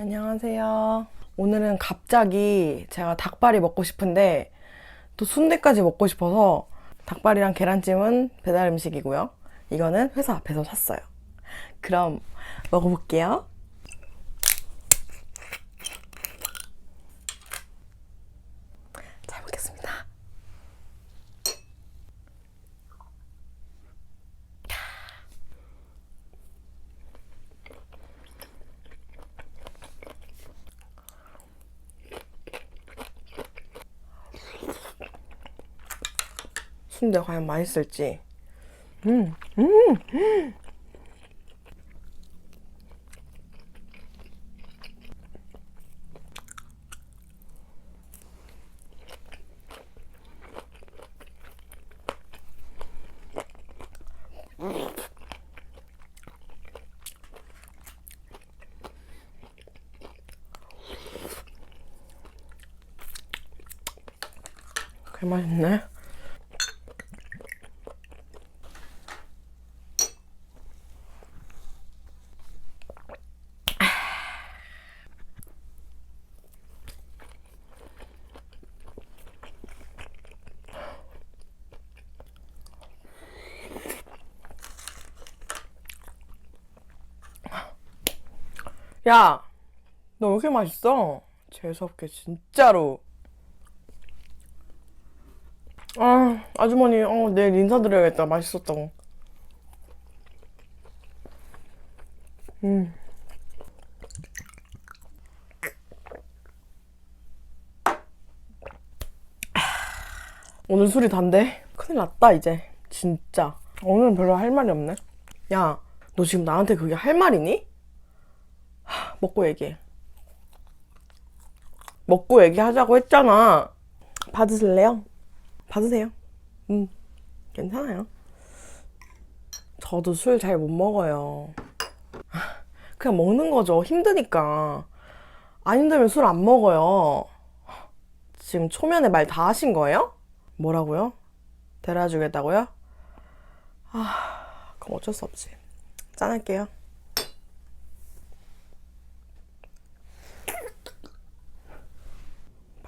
안녕하세요. 오늘은 갑자기 제가 닭발이 먹고 싶은데 또 순대까지 먹고 싶어서 닭발이랑 계란찜은 배달 음식이고요. 이거는 회사 앞에서 샀어요. 그럼 먹어볼게요. 순대 과연 맛있을지. 음, 음, 그 맛있네. 야, 너 왜 이렇게 맛있어? 재수없게 진짜로. 아, 아주머니, 어, 내일 인사드려야겠다. 맛있었다고. 음. 오늘 술이 단데? 큰일 났다, 이제. 진짜. 오늘은 별로 할 말이 없네. 야, 너 지금 나한테 그게 할 말이니? 하, 먹고 얘기해. 먹고 얘기하자고 했잖아. 받으실래요? 받으세요. 음, 괜찮아요. 저도 술 잘 못 먹어요. 그냥 먹는 거죠. 힘드니까. 안 힘들면 술 안 먹어요. 지금 초면에 말 다 하신 거예요? 뭐라고요? 데려주겠다고요? 아, 그럼 어쩔 수 없지. 짠할게요.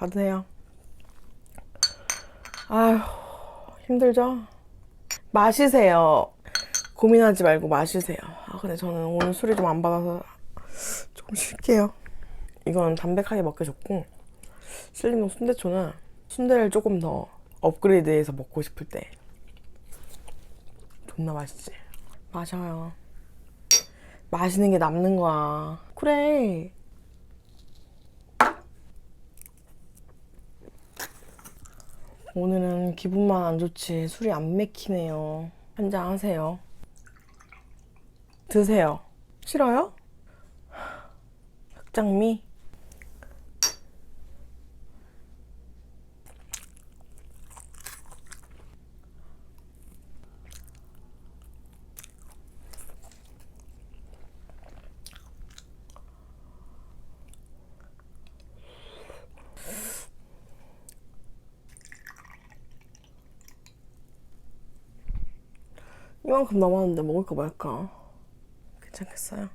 받으세요. 아휴, 힘들죠? 마시세요. 고민하지 말고 마시세요. 아, 근데 저는 오늘 술이 좀 안 받아서 조금 쉴게요. 이건 담백하게 먹기 좋고, 슬림동 순대초는 순대를 조금 더 업그레이드해서 먹고 싶을 때 존나 맛있지. 마셔요. 마시는 게 남는 거야. 그래. 오늘은 기분만 안 좋지 술이 안 맥히네요. 한잔 하세요. 드세요. 싫어요? 흑장미? 이만큼 남았는데 먹을까 말까? 괜찮겠어요?